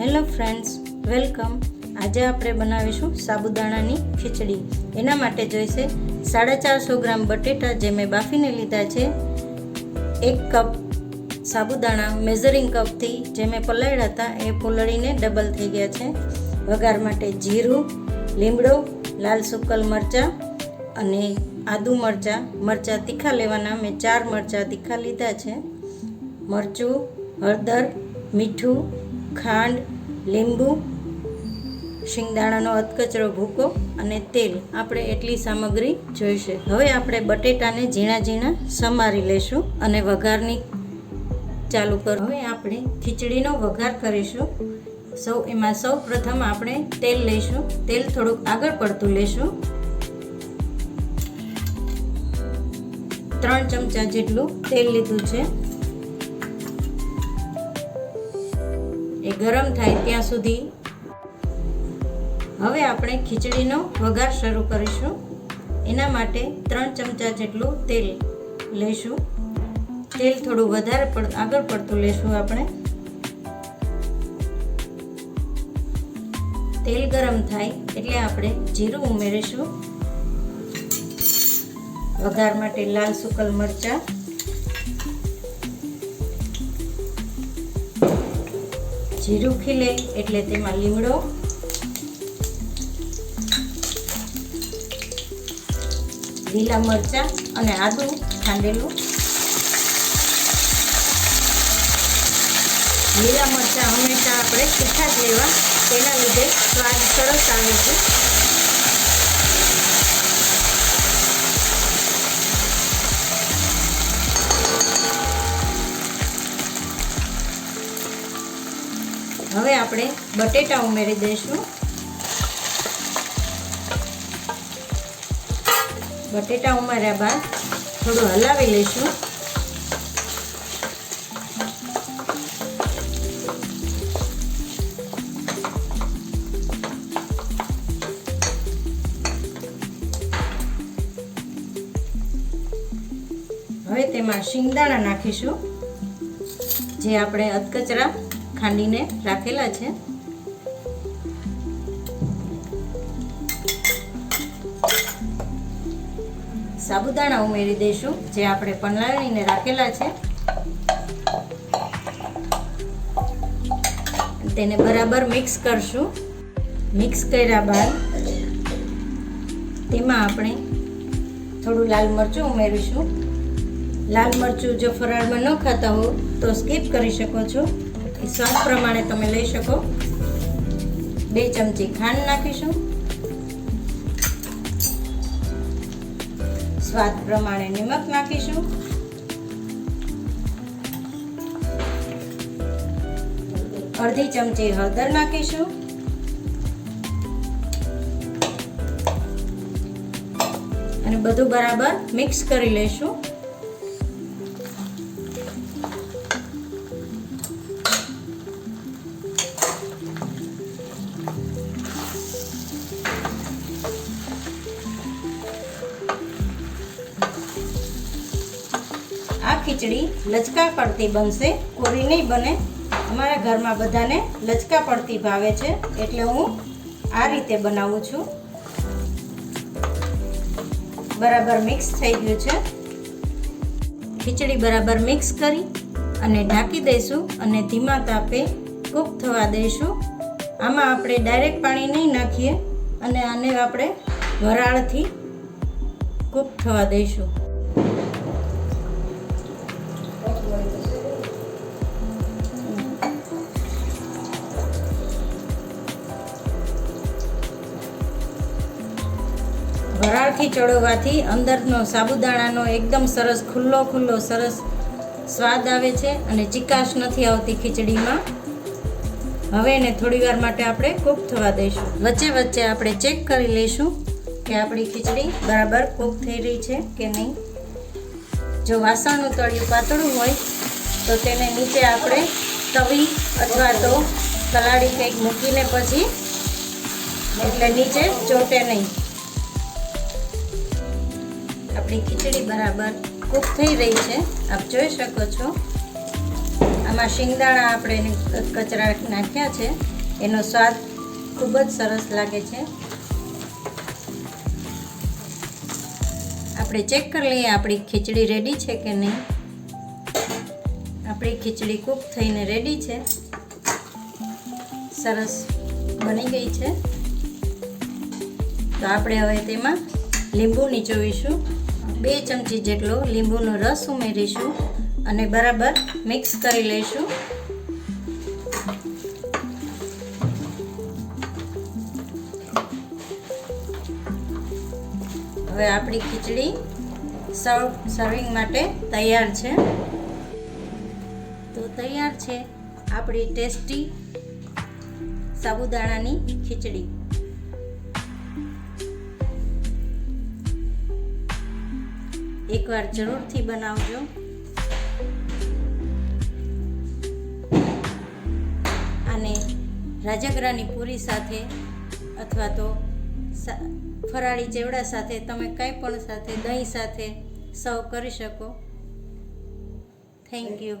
Hello friends, welcome. આજે આપણે બનાવીશું સાબુદાણાની ખીચડી. એના માટે જોઈશે સાડા ચારસો ગ્રામ બટેટા જે મેં બાફીને લીધા છે, એક કપ સાબુદાણા મેઝરિંગ કપથી જે મેં પલાળ્યા હતા એ પલળીને ડબલ થઈ ગયા છે. વઘાર માટે જીરું, લીમડો, લાલ સુકલ મરચાં અને આદુ મરચાં. મરચાં તીખા લેવાના. મેં ચાર મરચાં તીખા લીધા છે. મરચું, હળદર, મીઠું ખાંડ, લીંબુ, શિંગદાણાનો અધકચરો ભૂકો અને તેલ આપણે એટલી સામગ્રી જોઈશે. હવે આપણે બટેટાને ઝીણા ઝીણા સમારી લેશું અને વઘારની ચાલુ કરો. હવે આપણે ખીચડીનો વઘાર કરીશું. સૌ, એમાં સૌ પ્રથમ આપણે તેલ લઈશું. તેલ થોડુંક આગળ પડતું લેશું. ત્રણ ચમચા જેટલું તેલ લીધું છે. ગરમ થાય ત્યાં સુધી હવે આપણે ખીચડીનો વઘાર શરૂ કરીશું. એના માટે ત્રણ ચમચા જેટલું તેલ લઈશું. તેલ થોડું વધારે આગળ પડતું લેશું આપણે. તેલ ગરમ થાય એટલે આપણે જીરું ઉમેરીશું. વઘાર માટે લાલ સુકલ મરચાં જીરું ખીલે એટલે તેમાં લીમડો. લીલા મરચાં અને આદું ખાંડેલું. લીલા મરચાં હંમેશા આપણે તીખા જ લેવા, તેના લીધે સ્વાદ સરસ આવે છે. હવે આપણે બટેટા ઉમેરી દઈશું. બટેટા ઉમેર્યા બાદ થોડું હલાવી લઈશું. હવે તેમાં શિંગદાણા નાખીશું, જે આપણે અધકચરા ખાંડીને રાખેલા છે. સાબુદાણા ઉમેરી દઈશું, જે આપણે પનલાળીને રાખેલા છે. તેને બરાબર મિક્સ કરશું. મિક્સ કર્યા બાદ તેમાં આપણે થોડું લાલ મરચું ઉમેરીશું. લાલ મરચું જો ફરાળમાં ન ખાતા હો, તો સ્કીપ કરી શકો છો. સ્વાદ પ્રમાણે તમે લઈ શકો. બે ચમચી ખાંડ નાખીશું. સ્વાદ પ્રમાણે નિમક નાખીશું. અડધી ચમચી હળદર નાખીશું. અને બધું બરાબર મિક્સ કરી લઈશું. ખીચડી લચકા પડતી બનશે. કોરી નહીં બને. અમારા ઘરમાં બધાને લચકા પડતી ભાવે છે. એટલે હું આ રીતે બનાવું છું. બરાબર મિક્સ થઈ ગયું છે. ખીચડી બરાબર મિક્સ કરી અને ઢાંકી દઈશું અને ધીમા તાપે કૂક થવા દઈશું. આમાં આપણે ડાયરેક્ટ પાણી નહીં નાખીએ અને આને આપણે વરાળથી કૂક થવા દઈશું. વરાળથી ચડવવાથી અંદરનો સાબુદાણાનો એકદમ સરસ ખુલ્લો ખુલ્લો સરસ સ્વાદ આવે છે અને ચિકાશ નથી આવતી ખીચડીમાં. હવે એને થોડીવાર માટે આપણે કૂક થવા દઈશું. વચ્ચે વચ્ચે આપણે ચેક કરી લઈશું કે આપણી ખીચડી બરાબર કૂક થઈ રહી છે કે નહીં. જો વાસણનું તળિયું પાતળું હોય, તો તેને નીચે આપણે તવી અથવા તો તલાડી કંઈક મૂકીને પછી એટલે નીચે ચોટે નહીં. આપણી ખીચડી બરાબર કૂક થઈ રહી છે. આપ જોઈ શકો છો. આમાં શિંગદાણા આપણે કચરા નાખ્યા છે. એનો સ્વાદ ખૂબ જ સરસ લાગે છે. આપણે ચેક કરી લઈએ આપણી ખીચડી રેડી છે કે નહીં. આપણી ખીચડી કૂક થઈને રેડી છે. સરસ બની ગઈ છે. તો આપણે હવે તેમાં લીંબુ નીચોવીશું. બે ચમચી જેટલો લીંબુનો રસ ઉમેરીશું અને બરાબર મિક્સ કરી લઈશું. હવે આપણી ખીચડી સર્વ સર્વિંગ માટે તૈયાર છે. તો તૈયાર છે આપણી ટેસ્ટી સાબુદાણાની ખીચડી. એકવાર જરૂરથી બનાવજો. અને રાજગરાની પૂરી સાથે અથવા તો ફરાળી ચેવડા સાથે તમે કંઈ પણ સાથે દહીં સાથે સર્વ કરી શકો. Thank you